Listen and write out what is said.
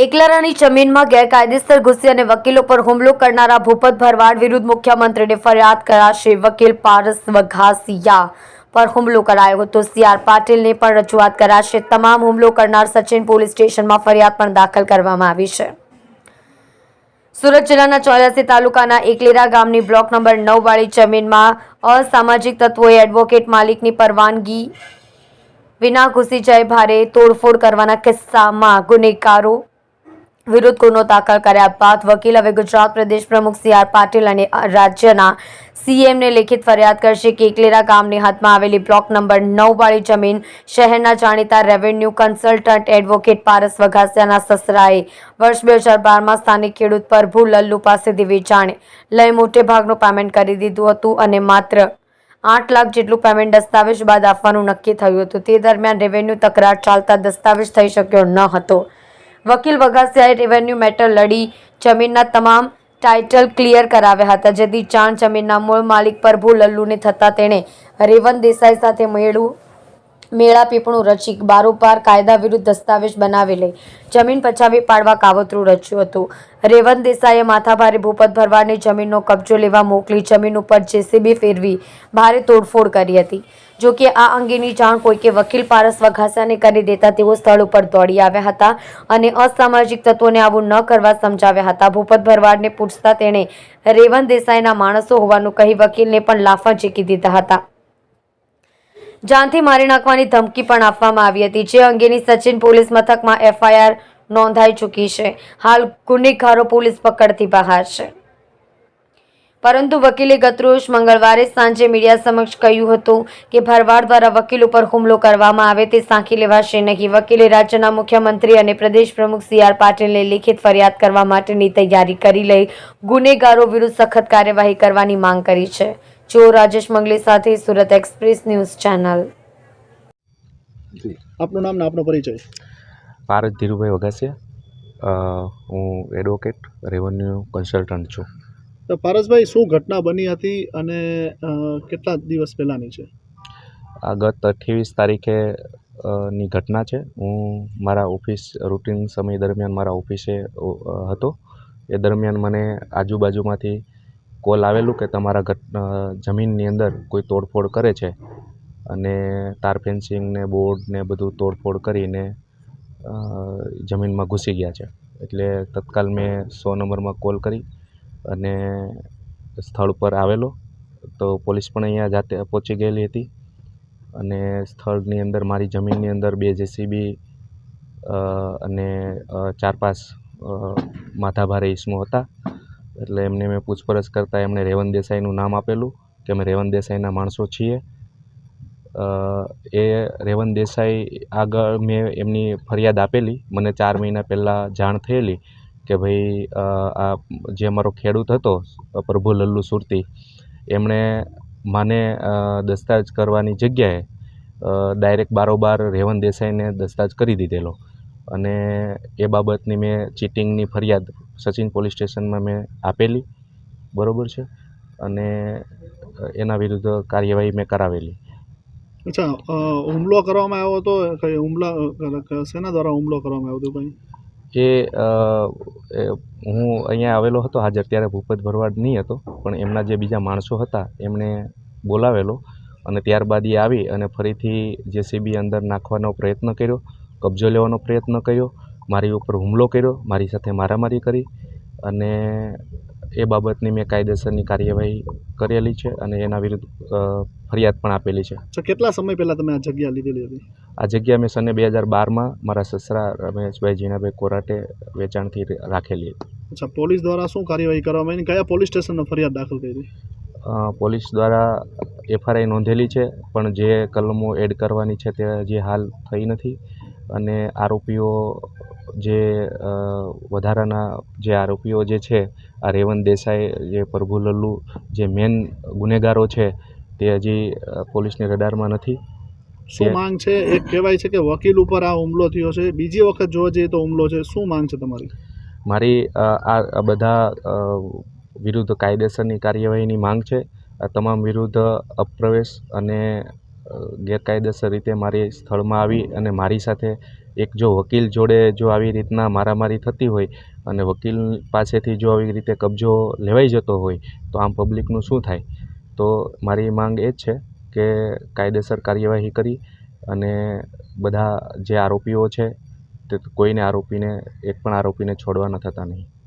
એકલારાની જમીનમાં ગેરકાયદેસર ઘૂસી અને વકીલો પર હુમલો કરનારા ભૂપત ભરવાડ વિરુદ્ધ મુખ્યમંત્રીને ફરિયાદ કરાશે. વકીલ પારસ વઘાસિયા પર હુમલો કરાયો હતો. સીઆર પાટીલને પણ રજૂઆત કરાશે. તમામ હુમલો કરનાર સચિન પોલીસ સ્ટેશનમાં ફરિયાદ પણ દાખલ કરવામાં આવી છે. સુરત જિલ્લાના ચોર્યાસી તાલુકાના એકલેરા ગામની બ્લોક નંબર નવ વાળી જમીનમાં અસામાજિક તત્વોએ એડવોકેટ માલિકની પરવાનગી વિના ઘૂસી જાય ભારે તોડફોડ કરવાના કિસ્સામાં ગુનેગારો વિરુદ્ધ ગુનો દાખલ કર્યા બાદ વકીલ હવે ગુજરાત પ્રદેશ પ્રમુખ સી આર પાટીલ અને રાજ્યના સીએમને લેખિત ફરિયાદ કરશે કે એકલેરા ગામની હદમાં આવેલી બ્લોક નંબર નવ વાળી જમીન શહેરના જાણીતા રેવન્યુ કન્સલ્ટન્ટ એડવોકેટ પારસ વઘાસિયાના સસરાએ વર્ષ બે હજાર બારમાં સ્થાનિક ખેડૂત પ્રભુ લલ્લુ પાસેથી વેચાણે લઈ મોટે ભાગનું પેમેન્ટ કરી દીધું હતું અને માત્ર આઠ લાખ જેટલું પેમેન્ટ દસ્તાવેજ બાદ આપવાનું નક્કી થયું હતું. તે દરમિયાન રેવન્યુ તકરાર ચાલતા દસ્તાવેજ થઈ શક્યો ન હતો. વકીલ વઘાસિયાએ રેવન્યુ મેટર લડી. જમીનના તમામ ટાઇટલ ક્લિયર કરાવ્યા હતા. જેથી ચાંદ જમીનના મૂળ માલિક પ્રભુ લલ્લુને થતાં તેણે રેવન દેસાઈ સાથે મેળવું મેળા પીપણું રચી બારોપાર કાયદા વિરુદ્ધ દસ્તાવેજ બનાવી લઈ. જમીન પછાવી પાડવા કાવતરું રચ્યું હતું. રેવંત દેસાઈએ માથાભારે ભૂપત ભરવાડની જમીનનો કબજો લેવા મોકલી જમીન ઉપર જેસીબી ફેરવી ભારે તોડફોડ કરી હતી. જો કે આ અંગેની જાણ કોઈકે વકીલ પારસ વઘાસાને કરી દેતા તેઓ સ્થળ ઉપર દોડી આવ્યા હતા અને અસામાજિક તત્વોને આવું ન કરવા સમજાવ્યા હતા. ભૂપત ભરવાડને પૂછતા તેણે રેવંત દેસાઈના માણસો હોવાનું કહી વકીલને પણ લાફા ઝીકી દીધા હતા. જાનથી મારી નાખવાની ધમકી પણ આપવામાં આવી હતી, જે અંગેની સચિન પોલીસ મથકમાં એફઆઈઆર નોંધાઈ ચૂકી છે. હાલ ગુનેગારો પોલીસ પકડથી બહાર છે. પરંતુ વકીલે ગતરોજ મંગળવારે સાંજે મીડિયા સમક્ષ કહ્યું હતું કે ભરવાડ દ્વારા વકીલ ઉપર હુમલો કરવામાં આવે તે સાંખી લેવાશે નહીં. વકીલે રાજ્યના મુખ્યમંત્રી અને પ્રદેશ પ્રમુખ સી આર પાટીલને લેખિત ફરિયાદ કરવા માટેની તૈયારી કરી લઈ ગુનેગારો વિરુદ્ધ સખત કાર્યવાહી કરવાની માંગ કરી છે. જો રાજેશ મંગલી સાથે સુરત એક્સપ્રેસ ન્યૂઝ ચેનલ. જી. આપનું નામ ને આપનો પરિચય. ભારત ધીરુભાઈ વઘાસિયા હું એડવોકેટ રેવન્યુ કન્સલ્ટન્ટ છું. તો પારસભાઈ શું ઘટના બની હતી અને અ, કેટલા દિવસ પહેલાંની છે? આ ગત અઠ્યાવીસ તારીખે અ, ની ઘટના છે. હું મારા ઓફિસ રૂટિન સમય દરમિયાન મારા ઓફિસે અ, હતો. એ દરમિયાન મને આજુબાજુમાંથી કોલ આવેલું કે તમારા ઘટ જમીનની અંદર કોઈ તોડફોડ કરે છે? અને તાર ફેન્સિંગને બોર્ડને બધું તોડફોડ કરીને જમીનમાં ઘૂસી ગયા છે. એટલે તત્કાલ મેં સો નંબરમાં કોલ કરી અને સ્થળ પર આવેલો. તો પોલીસ પણ અહીંયા જાતે પહોંચી ગયેલી હતી. અને સ્થળની અંદર, મારી જમીનની અંદર બે જેસીબી અને ચાર પાંચ માથાભારે ઈસમો હતા. એટલે એમને મેં પૂછપરછ કરતાં એમણે રેવંત દેસાઈનું નામ આપેલું કે અમે રેવંત દેસાઈના માણસો છીએ. એ રેવંત દેસાઈ આગળ મેં એમની ફરિયાદ આપેલી. મને ચાર મહિના પહેલાં જાણ થયેલી કે ભાઈ આ જે અમારો ખેડૂત હતો, પ્રભુ લલ્લુ સુરતી, એમણે મને દસ્તાવેજ કરવાની જગ્યાએ ડાયરેક્ટ બારોબાર રેવંત દેસાઈને દસ્તાવેજ કરી દીધેલો. અને એ બાબતની મેં ચીટિંગની ફરિયાદ સચિન પોલીસ સ્ટેશનમાં મેં આપેલી બરાબર છે? અને એના વિરુદ્ધ કાર્યવાહી મેં કરાવેલી. અચ્છા હુમલો કરવામાં આવ્યો હતો? કઈ હુમલા શેના દ્વારા હુમલો કરવામાં આવ્યો હતો ભાઈ એ હું અહીંયા આવેલો હતો હાજર ત્યારે ભૂપત ભરવાડ નહીં હતો પણ એમના જે બીજા માણસો હતા એમણે બોલાવેલો અને ત્યારબાદ એ આવી અને ફરીથી જેસીબી અંદર નાખવાનો પ્રયત્ન કર્યો કબજો લેવાનો પ્રયત્ન કર્યો મારી ઉપર હુમલો કર્યો મારી સાથે મારામારી કરી અને એ બાબતની મેં કાયદેસરની કાર્યવાહી કરેલી છે અને એના વિરુદ્ધ ફરિયાદ પણ આપેલી છે. અચ્છા કેટલા સમય પહેલાં તમે આ જગ્યા લીધેલી હતી? આ જગ્યા મેં સને બે હજાર બારમાં મારા સસરા રમેશભાઈ જીણાભાઈ કોરાટે વેચાણથી રાખેલી હતી. અચ્છા પોલીસ દ્વારા શું કાર્યવાહી કરવામાં આવી? કયા પોલીસ સ્ટેશનમાં ફરિયાદ દાખલ કરી? પોલીસ દ્વારા એફઆરઆઈ નોંધેલી છે પણ જે કલમો એડ કરવાની છે તે હજી હાલ થઈ નથી અને આરોપીઓ જે વધારાના જે આરોપીઓ જે છે આ રેવંત દેસાઈ જે પ્રભુ લલ્લુ જે મેન ગુનેગારો છે તે હજી પોલીસની રડારમાં નથી. શું માંગ છે? એક કહેવાય છે કે વકીલ ઉપર આ હુમલો થયો છે. બીજી વખત જોવા જઈએ તો હુમલો છે. શું માંગ છે તમારી? મારી આ આ બધા વિરુદ્ધ કાયદેસરની કાર્યવાહીની માંગ છે. આ તમામ વિરુદ્ધ અપ્રવેશ અને ગેરકાયદેસર રીતે મારી સ્થળમાં આવી અને મારી સાથે એક જો વકીલ જોડે જો આવી રીતના મારામારી થતી હોય અને વકીલ પાસેથી જો આવી રીતે કબજો લેવાઈ જતો હોય, તો આમ પબ્લિકનું શું થાય? તો મારી માંગ એ જ છે કે કાયદેસર કાર્યવાહી કરી અને બધા જે આરોપીઓ છે તે કોઈને આરોપીને, એક પણ આરોપીને છોડવા ન થતા નહીં.